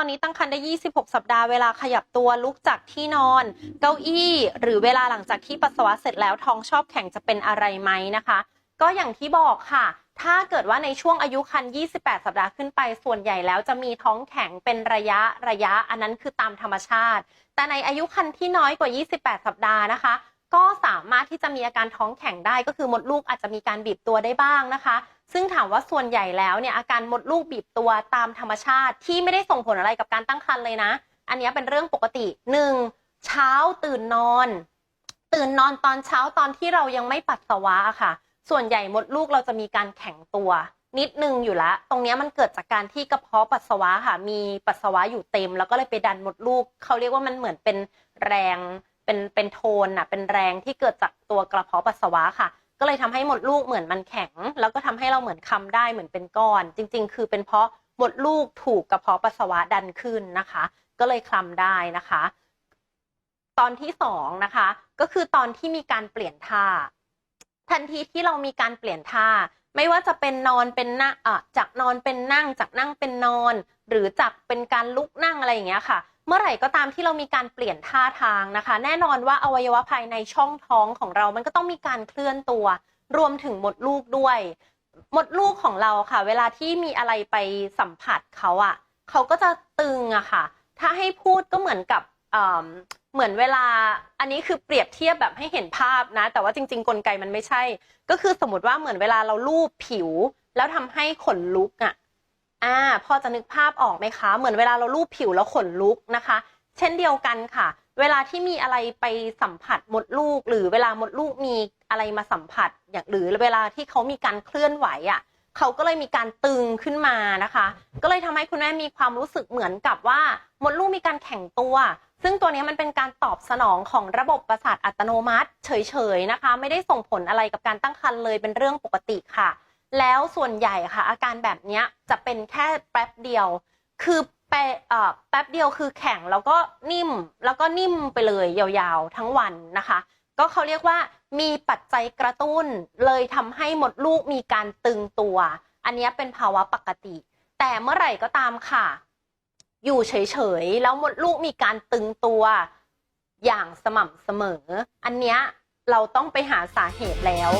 อนนี้ตั้งครรภ์ได้ 26 สัปดาห์เวลาขยับตัวลุกจากที่นอน เก้าอี้ หรือเวลาหลังจากที่ปัสสาวะเสร็จแล้วท้องชอบแข็งจะเป็นอะไรไหมนะคะ ก็อย่างที่บอกค่ะ ถ้าเกิดว่าในช่วงอายุครรภ์28 สัปดาห์ขึ้นไปส่วนใหญ่แล้วจะมีท้องแข็งเป็นระยะระยะ อันนั้นคือตามธรรมชาติ แต่ในอายุครรภ์ที่น้อยกว่า 28 สัปดาห์นะคะก็สามารถที่จะมีอาการท้องแข็งได้ก็คือมดลูกอาจจะมีการบีบตัวได้บ้างนะคะ ซึ่งถามว่าส่วนใหญ่แล้วเนี่ยอาการมดลูกบีบตัวตามธรรมชาติที่ไม่ได้ส่งผลอะไรกับการตั้งครรภ์เลยนะ อันนี้เป็นเรื่องปกติหนึ่งเช้าตื่นนอน ตื่นนอนตอนเช้าตอนที่เรายังไม่ปัสสาวะค่ะ ส่วนใหญ่มดลูกเราจะมีการแข็งตัว นิดนึงอยู่ละตรงนี้มันเกิดจากการที่กระเพาะปัสสาวะค่ะ มีปัสสาวะอยู่เต็ม แล้วก็เลยไปดันมดลูกเขาเรียกว่ามันเหมือนเป็นแรงเป็นเป็นโทนอะเป็นแรงที่เกิดจากตัวกระเพาะปัสสาวะค่ะ ก็เลยทำให้หมดลูกเหมือนมันแข็ง แล้วก็ทำให้เราเหมือนคำได้เหมือนเป็นก้อน จริง ๆ คือเป็นเพราะหมดลูกถูกกระเพาะปัสสาวะดันขึ้นนะคะ ก็เลยคลำได้นะคะ ตอนที่สองนะคะ ก็คือตอนที่มีการเปลี่ยนท่า ทันทีที่เรามีการเปลี่ยนท่า ไม่ว่าจะเป็นนอนเป็นนั่งจากนอนเป็นนั่งจากนั่งเป็นนอน หรือจากเป็นการลุกนั่งอะไรอย่างเงี้ยค่ะ เมื่อไหร่ก็ตามที่เรามีการเปลี่ยนท่าทางนะคะ แน่นอนว่าอวัยวะภายในช่องท้องของเรา มันก็ต้องมีการเคลื่อนตัว รวมถึงมดลูกด้วย มดลูกของเราค่ะ เวลาที่มีอะไรไปสัมผัสเขาอะเขาก็จะตึงอะค่ะ ถ้าให้พูดก็เหมือนกับเอิ่มเหมือนเวลาอันนี้คือเปรียบเทียบแบบให้เห็นภาพนะ แต่ว่าจริง ๆ กลไกมันไม่ใช่ ก็คือสมมติว่าเหมือนเวลาเราลูบผิว แล้วทำให้ขนลุกอะ อ่าพอจะนึกภาพออกไหมคะ เหมือนเวลาเราลูบผิวแล้วขนลุกนะคะ เช่นเดียวกันค่ะ เวลาที่มีอะไรไปสัมผัสมดลูก หรือเวลามดลูกมีอะไรมาสัมผัสอย่างหรือเวลาที่เขามีการเคลื่อนไหวอะเขาก็เลยมีการตึงขึ้นมานะคะ ก็เลยทำให้คุณแม่มีความรู้สึกเหมือนกับว่ามดลูกมีการแข็งตัว ซึ่งตัวนี้มันเป็นการตอบสนองของระบบประสาทอัตโนมัติ เฉยๆนะคะ ไม่ได้ส่งผลอะไรกับการตั้งครรภ์เลยเป็นเรื่องปกติค่ะ แล้วส่วนใหญ่ค่ะ อาการแบบนี้จะเป็นแค่แป๊บเดียว คือแป๊บเดียวคือแข็งแล้วก็นิ่มแล้วก็นิ่มไปเลยยาวๆทั้งวันนะคะ ก็เขาเรียกว่ามีปัจจัยกระตุ้นเลยทำให้มดลูกมีการตึงตัว อันนี้เป็นภาวะปกติ แต่เมื่อไหร่ก็ตามค่ะ อยู่เฉยๆ แล้วมดลูกมีการตึงตัวอย่างสม่ำเสมอ อันเนี้ยเราต้องไปหาสาเหตุแล้ว